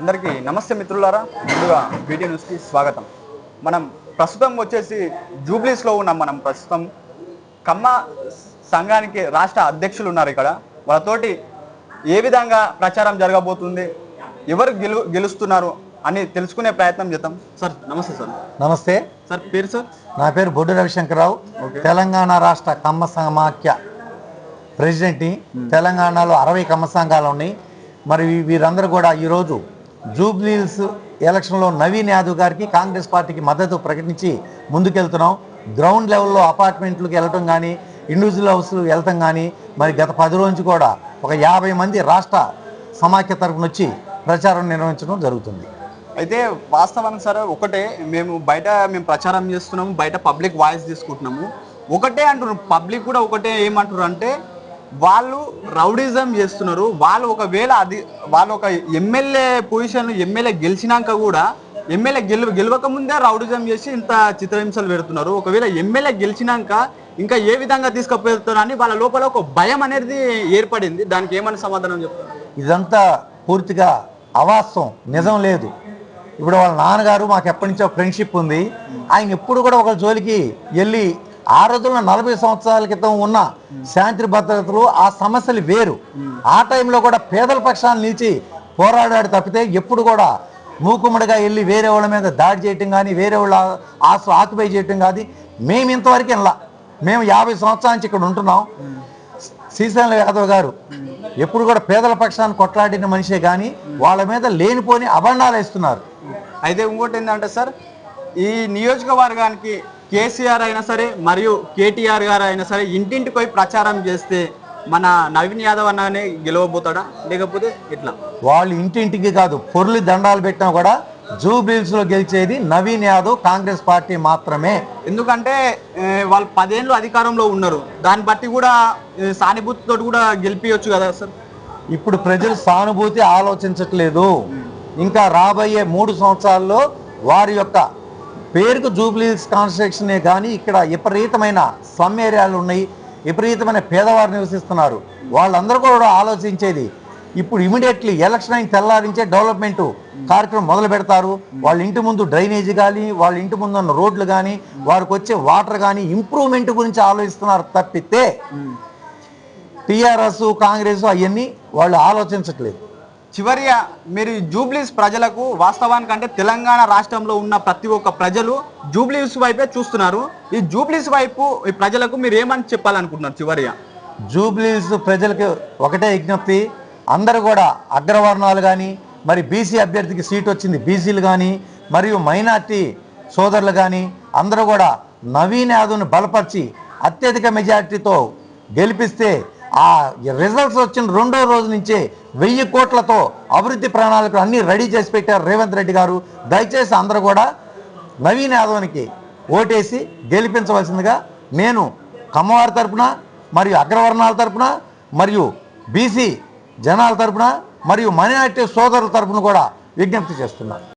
అందరికీ నమస్తే మిత్రులారా. ముందుగా బీటీ న్యూస్కి స్వాగతం. మనం ప్రస్తుతం వచ్చేసి జూబ్లీస్లో ఉన్నాం మనం ప్రస్తుతం. కమ్మ సంఘానికి రాష్ట్ర అధ్యక్షులు ఉన్నారు ఇక్కడ. వాళ్ళతోటి ఏ విధంగా ప్రచారం జరగబోతుంది ఎవరు గెలు గెలుస్తున్నారు అని తెలుసుకునే ప్రయత్నం చేద్దాం. సార్ నమస్తే సార్. నమస్తే. సార్ పేరు సార్? నా పేరు బొడ్డు రవిశంకరరావు. తెలంగాణ రాష్ట్ర కమ్మ సమాఖ్య ప్రెసిడెంట్ని. తెలంగాణలో అరవై కమ్మ సంఘాలు ఉన్నాయి. మరి వీరందరూ కూడా ఈరోజు జూబ్లీల్స్ ఎలక్షన్లో నవీన్ యాదవ్ గారికి కాంగ్రెస్ పార్టీకి మద్దతు ప్రకటించి ముందుకెళ్తున్నాం. గ్రౌండ్ లెవెల్లో అపార్ట్మెంట్లకు వెళ్ళటం కానీ ఇండివిజువల్ హౌస్లు వెళ్తాం కానీ మరి గత పది రోజు కూడా ఒక యాభై మంది రాష్ట్ర సమాఖ్య తరఫున వచ్చి ప్రచారం నిర్వహించడం జరుగుతుంది. అయితే వాస్తవానికి సార్ ఒకటే మేము బయట మేము ప్రచారం చేస్తున్నాము బయట పబ్లిక్ వాయిస్ తీసుకుంటున్నాము. ఒకటే అంటున్నారు. పబ్లిక్ కూడా ఒకటే ఏమంటారు అంటే వాళ్ళు రౌడిజం చేస్తున్నారు. వాళ్ళు ఒకవేళ అది వాళ్ళు ఒక ఎమ్మెల్యే పొజిషన్ ఎమ్మెల్యే గెలిచినాక కూడా ఎమ్మెల్యే గెలు గెలవక ముందే రౌడిజం చేసి ఇంత చిత్రహింసలు పెడుతున్నారు. ఒకవేళ ఎమ్మెల్యే గెలిచినాక ఇంకా ఏ విధంగా తీసుకుపోతున్నారని వాళ్ళ లోపల ఒక భయం అనేది ఏర్పడింది. దానికి ఏమని సమాధానం చెప్తారు? ఇదంతా పూర్తిగా అవాస్తవం. నిజం లేదు. ఇప్పుడు వాళ్ళ నాన్నగారు మాకు ఎప్పటి నుంచో ఫ్రెండ్షిప్ ఉంది. ఆయన ఎప్పుడు కూడా ఒక జోలికి వెళ్ళి ఆ రోజుల్లో నలభై సంవత్సరాల క్రితం ఉన్న శాంతి భద్రతలు ఆ సమస్యలు వేరు. ఆ టైంలో కూడా పేదల పక్షాన్ని నిలిచి పోరాడాడు తప్పితే ఎప్పుడు కూడా మూకుమ్మడిగా వెళ్ళి వేరే వాళ్ళ మీద దాడి చేయటం కానీ వేరే వాళ్ళ ఆస్తులు ఆక్యుపై చేయటం కానీ మేము ఇంతవరకు ఇలా మేము యాభై సంవత్సరాల నుంచి ఇక్కడ ఉంటున్నాం. శ్రీశైల యాదవ్ గారు ఎప్పుడు కూడా పేదల పక్షాన్ని కొట్లాడిన మనిషే కానీ వాళ్ళ మీద లేనిపోని అభండాలు వేస్తున్నారు. అయితే ఇంకోటి ఏంటంటే సార్ ఈ నియోజకవర్గానికి కేసీఆర్ అయినా సరే మరియు కేటీఆర్ గారు అయినా సరే ఇంటింటికి పోయి ప్రచారం చేస్తే మన నవీన్ యాదవ్ అన్ననే గెలవబోతాడా? లేకపోతే ఇట్లా వాళ్ళు ఇంటింటికి కాదు పొర్లి దండాలు పెట్టినా కూడా జూబిల్స్లో గెలిచేది నవీన్ యాదవ్ కాంగ్రెస్ పార్టీ మాత్రమే. ఎందుకంటే వాళ్ళు పదేళ్ళు అధికారంలో ఉన్నారు. దాన్ని బట్టి కూడా సానుభూతితో కూడా గెలిపించవచ్చు కదా సార్? ఇప్పుడు ప్రజలు సానుభూతి ఆలోచించట్లేదు. ఇంకా రాబోయే మూడు సంవత్సరాల్లో వారి యొక్క పేరుకు జూబ్లీస్ కాన్స్ట్రక్షనే కానీ ఇక్కడ విపరీతమైన స్లమ్ ఏరియాలు ఉన్నాయి విపరీతమైన పేదవారు నివసిస్తున్నారు. వాళ్ళందరూ కూడా ఆలోచించేది ఇప్పుడు ఇమీడియట్లీ ఎలక్షన్ అయిన తెల్లారించే డెవలప్మెంట్ కార్యక్రమం మొదలు పెడతారు. వాళ్ళ ఇంటి ముందు డ్రైనేజ్ కానీ వాళ్ళ ఇంటి ముందు ఉన్న రోడ్లు కానీ వారికి వచ్చే వాటర్ కానీ ఇంప్రూవ్మెంట్ గురించి ఆలోచిస్తున్నారు తప్పితే టీఆర్ఎస్ కాంగ్రెస్ అవన్నీ వాళ్ళు ఆలోచించట్లేదు. చివరిగా మీరు జూబ్లీస్ ప్రజలకు వాస్తవానికి అంటే తెలంగాణ రాష్ట్రంలో ఉన్న ప్రతి ఒక్క ప్రజలు జూబ్లీస్ వైపే చూస్తున్నారు. ఈ జూబ్లీస్ వైపు ఈ ప్రజలకు మీరు ఏమని చెప్పాలనుకుంటున్నారు చివరిగా జూబ్లీస్ ప్రజలకు ఒకటే విజ్ఞప్తి. అందరూ కూడా అగ్రవర్ణాలు కానీ మరి బీసీ అభ్యర్థికి సీట్ వచ్చింది బీసీలు కానీ మరియు మైనార్టీ సోదరులు కానీ అందరూ కూడా నవీన్ యాదవ్ను బలపరిచి అత్యధిక మెజార్టీతో గెలిపిస్తే ఆ రిజల్ట్స్ వచ్చిన రెండో రోజు నుంచే వెయ్యి కోట్లతో అభివృద్ధి ప్రణాళికలు అన్నీ రెడీ చేసి పెట్టారు రేవంత్ రెడ్డి గారు. దయచేసి అందరూ కూడా నవీన్ యాదవ్కి ఓటేసి గెలిపించవలసిందిగా నేను కమ్మవారి తరపున మరియు అగ్రవర్ణాల తరపున మరియు బీసీ జనాల తరపున మరియు మైనార్టీ సోదరుల తరపున కూడా విజ్ఞప్తి చేస్తున్నాను.